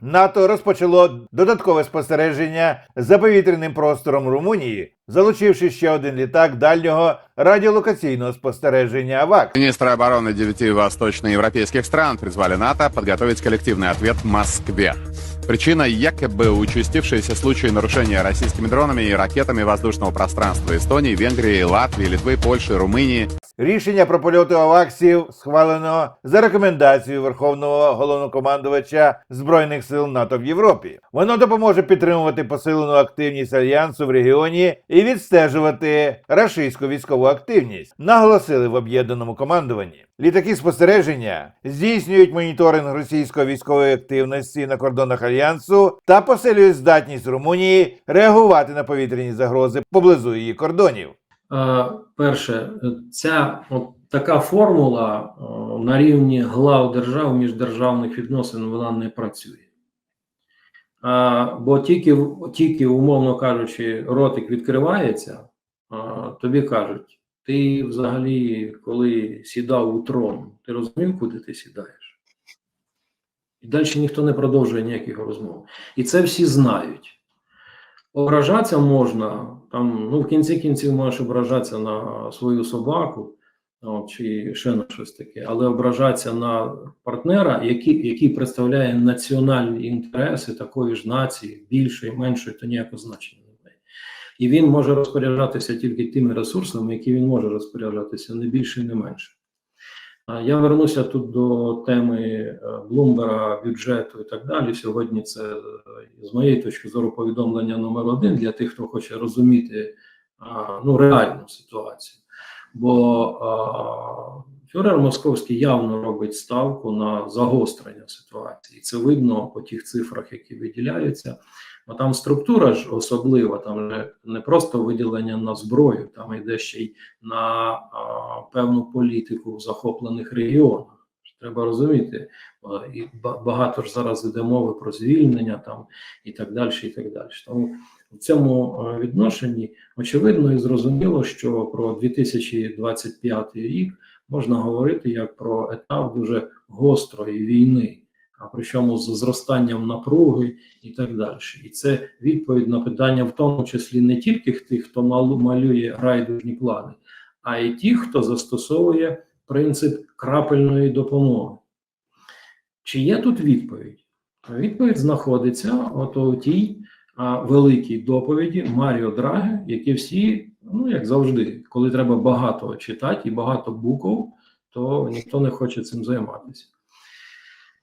НАТО розпочало додаткове спостереження за повітряним простором Румунії, залучивши ще один літак дальнього радіолокаційного спостереження АВАК. Министры обороны девяти восточноевропейских стран призвали НАТО подготовить коллективный ответ Москве. Причина якобы участившиеся случаи нарушения российскими дронами и ракетами воздушного пространства Эстонии, Венгрии, Латвии, Литвы, Польши, Румынии. Рішення про польоти аваксів схвалено за рекомендацією Верховного головнокомандувача Збройних сил НАТО в Європі. Воно допоможе підтримувати посилену активність альянсу в регіоні і відстежувати рашистську військову активність, наголосили в об'єднаному командуванні. Літаки спостереження здійснюють моніторинг російської військової активності на кордонах альянсу та посилюють здатність Румунії реагувати на повітряні загрози поблизу її кордонів. Е, Перше, ця от така формула е, на рівні глав держав міждержавних відносин вона не працює. Бо тільки, тільки, умовно кажучи, ротик відкривається, тобі кажуть, ти взагалі, коли сідав у трон, ти розумів, куди ти сідаєш? І далі ніхто не продовжує ніяких розмов. І це всі знають. Ображатися можна, там, ну, в кінці кінців можеш ображатися на свою собаку, от, чи ще на щось таке, але ображатися на партнера, який, який представляє національні інтереси такої ж нації, більшої, меншої, то ніякого значення не має. І він може розпоряджатися тільки тими ресурсами, які він може розпоряджатися, не більше, не менше. Я вернуся тут до теми е, Блумбера, бюджету і так далі. Сьогодні це, е, з моєї точки зору, повідомлення номер один для тих, хто хоче розуміти ну, реальну ситуацію. Бо фюрер Московський явно робить ставку на загострення ситуації. Це видно по тих цифрах, які виділяються. Бо там структура ж особлива, там не, не просто виділення на зброю, там йде ще й на а, певну політику в захоплених регіонах. Треба розуміти, і ба- багато ж зараз йде мови про звільнення там і так далі. І так далі. Тому в цьому відношенні очевидно і зрозуміло, що про 2025 рік можна говорити як про етап дуже гострої війни, а причому з зростанням напруги і так далі. І це відповідь на питання, в тому числі не тільки тих, хто малює райдужні плани, а й ті, хто застосовує принцип крапельної допомоги. Чи є тут відповідь? Відповідь знаходиться от у тій а, великій доповіді Маріо Драге, які всі, ну як завжди, коли треба багато читати і багато букв, то ніхто не хоче цим займатися.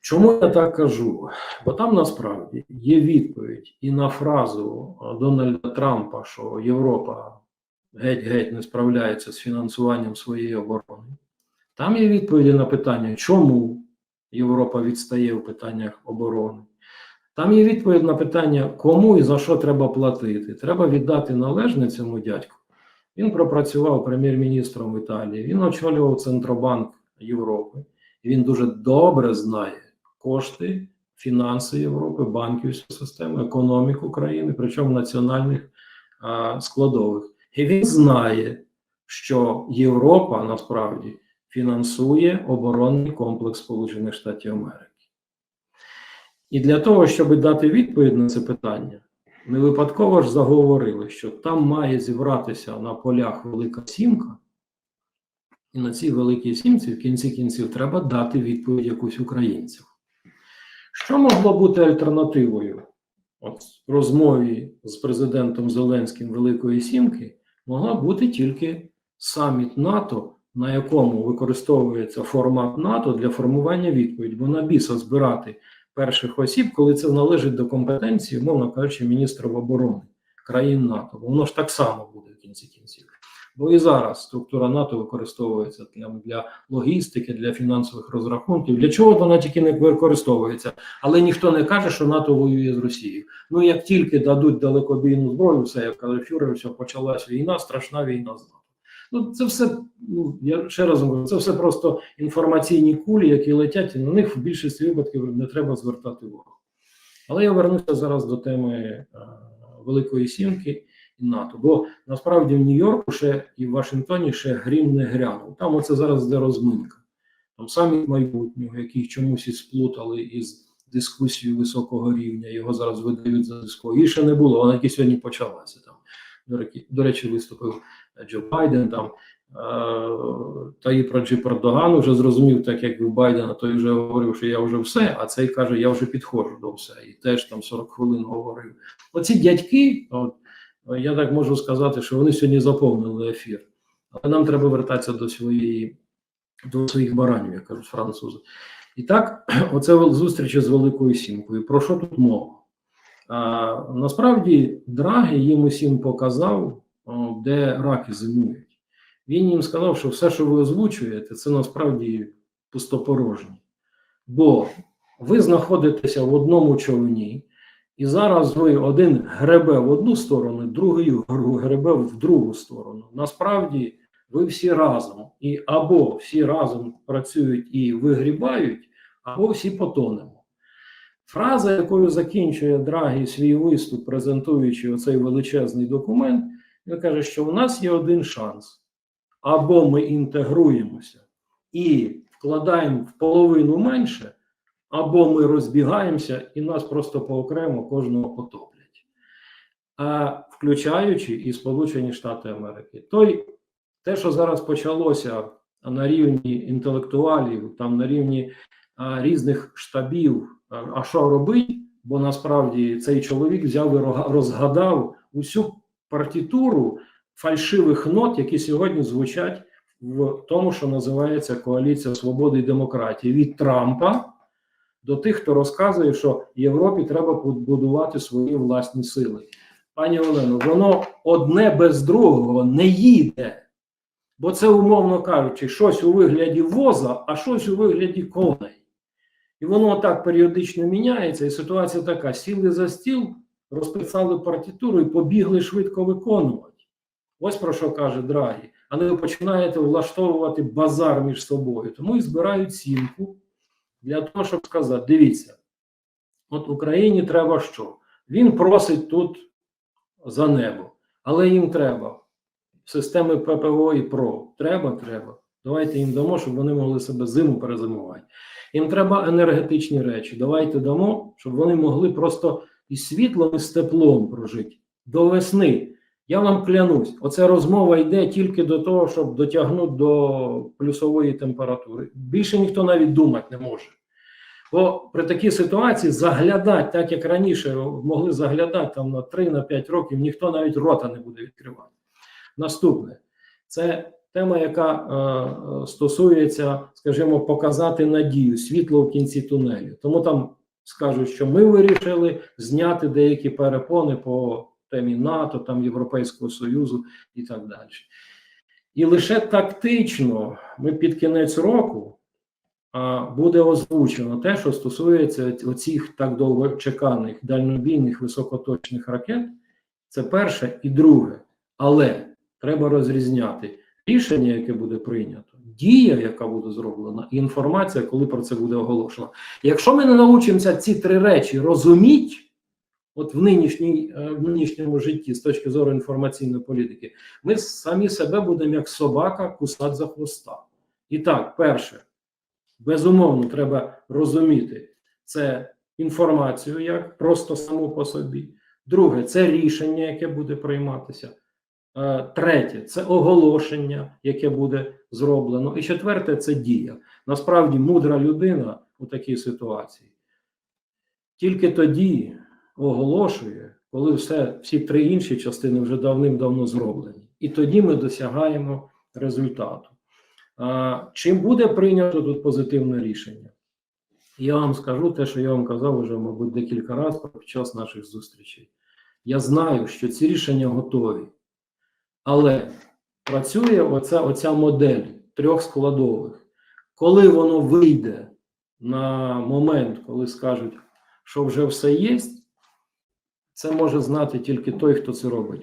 Чому я так кажу? Бо там насправді є відповідь і на фразу Дональда Трампа, що Європа геть-геть не справляється з фінансуванням своєї оборони. Там є відповіді на питання, чому Європа відстає в питаннях оборони. Там є відповідь на питання, кому і за що треба платити. Треба віддати належне цьому дядьку. Він пропрацював прем'єр-міністром Італії, він очолював Центробанк Європи, і він дуже добре знає кошти, фінанси Європи, банківську систему, економіку країни, причому національних а, складових. І він знає, що Європа насправді фінансує оборонний комплекс Сполучених Штатів Америки. І для того, щоб дати відповідь на це питання, ми випадково ж заговорили, що там має зібратися на полях Велика Сімка, і на цій великій сімці в кінці кінців треба дати відповідь якусь українцям. Що могло бути альтернативою? От розмові з президентом Зеленським Великої Сімки могла бути тільки саміт НАТО, на якому використовується формат НАТО для формування відповіді, бо на біса збирати перших осіб, коли це належить до компетенції, мовно кажучи, міністрів оборони країн НАТО. Воно ж так само буде в кінці кінців. Бо і зараз структура НАТО використовується для, для логістики, для фінансових розрахунків. Для чого вона тільки не використовується? Але ніхто не каже, що НАТО воює з Росією. Ну як тільки дадуть далекобійну зброю, все як каже Фюрер, все почалась війна, страшна війна з НАТО. Ну це все, ну я ще раз говорю, це все просто інформаційні кулі, які летять, і на них в більшості випадків не треба звертати увагу. Але я вернуся зараз до теми е, Великої Сімки НАТО. Бо насправді в Нью-Йорку ще і в Вашингтоні ще грім не грянув. Там оце зараз де розминка. Там саміт майбутнього, який чомусь і сплутали із дискусію високого рівня. Його зараз видають за дискусію. Її ще не було, вона тільки сьогодні почалася. Там до речі, виступив Джо Байден там. е, Та і про Джі Ердоган вже зрозумів, так як у Байдена, той вже говорив, що я вже все, а цей каже, я вже підходжу до все. І теж там 40 хвилин говорив. Оці дядьки, от, я так можу сказати, що вони сьогодні заповнили ефір. Але нам треба вертатися до своєї до своїх баранів, як кажуть французи. І так, оце зустрічі з Великою Сімкою. Про що тут мова? А, насправді, Драгі їм усім показав, де раки зимують. Він їм сказав, що все, що ви озвучуєте, це насправді пустопорожні. Бо ви знаходитеся в одному човні, і зараз ви один гребе в одну сторону, другий гребе в другу сторону. Насправді ви всі разом, і або всі разом працюють і вигрібають, або всі потонемо. Фраза, якою закінчує Драгі свій виступ, презентуючи оцей величезний документ, він каже, що у нас є один шанс: або ми інтегруємося і вкладаємо в половину менше, або ми розбігаємося і нас просто поокремо кожного потоплять, а включаючи і Сполучені Штати Америки. Той, те, що зараз почалося на рівні інтелектуалів, там на рівні а, різних штабів, а, що робити? Бо насправді цей чоловік взяв і розгадав усю партітуру фальшивих нот, які сьогодні звучать в тому, що називається коаліція свободи і демократії від Трампа до тих, хто розказує, що Європі треба будувати свої власні сили. Пані Олено, воно одне без другого не їде. Бо це, умовно кажучи, щось у вигляді воза, а щось у вигляді коней. І воно так періодично міняється, і ситуація така: сіли за стіл, розписали партітуру і побігли швидко виконувати. Ось про що каже Драгі. А не ви починаєте влаштовувати базар між собою. Тому і збирають сімку для того, щоб сказати: дивіться, от Україні треба що? Він просить тут за небо, але їм треба системи ППО і ПРО. Треба, треба. Давайте їм дамо, щоб вони могли себе зиму перезимувати. Їм треба енергетичні речі. Давайте дамо, щоб вони могли просто із світлом, і з теплом прожити до весни. Я вам клянусь, оця розмова йде тільки до того, щоб дотягнути до плюсової температури. Більше ніхто навіть думати не може. Бо при такій ситуації заглядати, так як раніше могли заглядати там на 3-5 років, ніхто навіть рота не буде відкривати. Наступне це тема, яка е, е, стосується, скажімо, показати надію, світло в кінці тунелю. Тому там скажуть, що ми вирішили зняти деякі перепони по темі НАТО, там Європейського Союзу і так далі. І лише тактично ми під кінець року буде озвучено те, що стосується оцих так довгочеканих дальнобійних високоточних ракет. Це перше і друге. Але треба розрізняти рішення, яке буде прийнято, дія, яка буде зроблена, і інформація, коли про це буде оголошено. Якщо ми не навчимося ці три речі розуміти, от в нинішній е, в нинішньому житті з точки зору інформаційної політики, ми самі себе будемо як собака кусати за хвоста. І так, перше, безумовно, треба розуміти це інформацію як просто саму по собі. Друге, це рішення, яке буде прийматися. Е, Третє це оголошення, яке буде зроблено. І четверте це дія. Насправді, мудра людина у такій ситуації тільки тоді оголошує, коли все, всі три інші частини вже давним-давно зроблені. І тоді ми досягаємо результату. А, Чим буде прийнято тут позитивне рішення? Я вам скажу те, що я вам казав вже, мабуть, декілька разів під час наших зустрічей. Я знаю, що ці рішення готові. Але працює оця, оця модель трьох складових. Коли воно вийде на момент, коли скажуть, що вже все є, це може знати тільки той, хто це робить.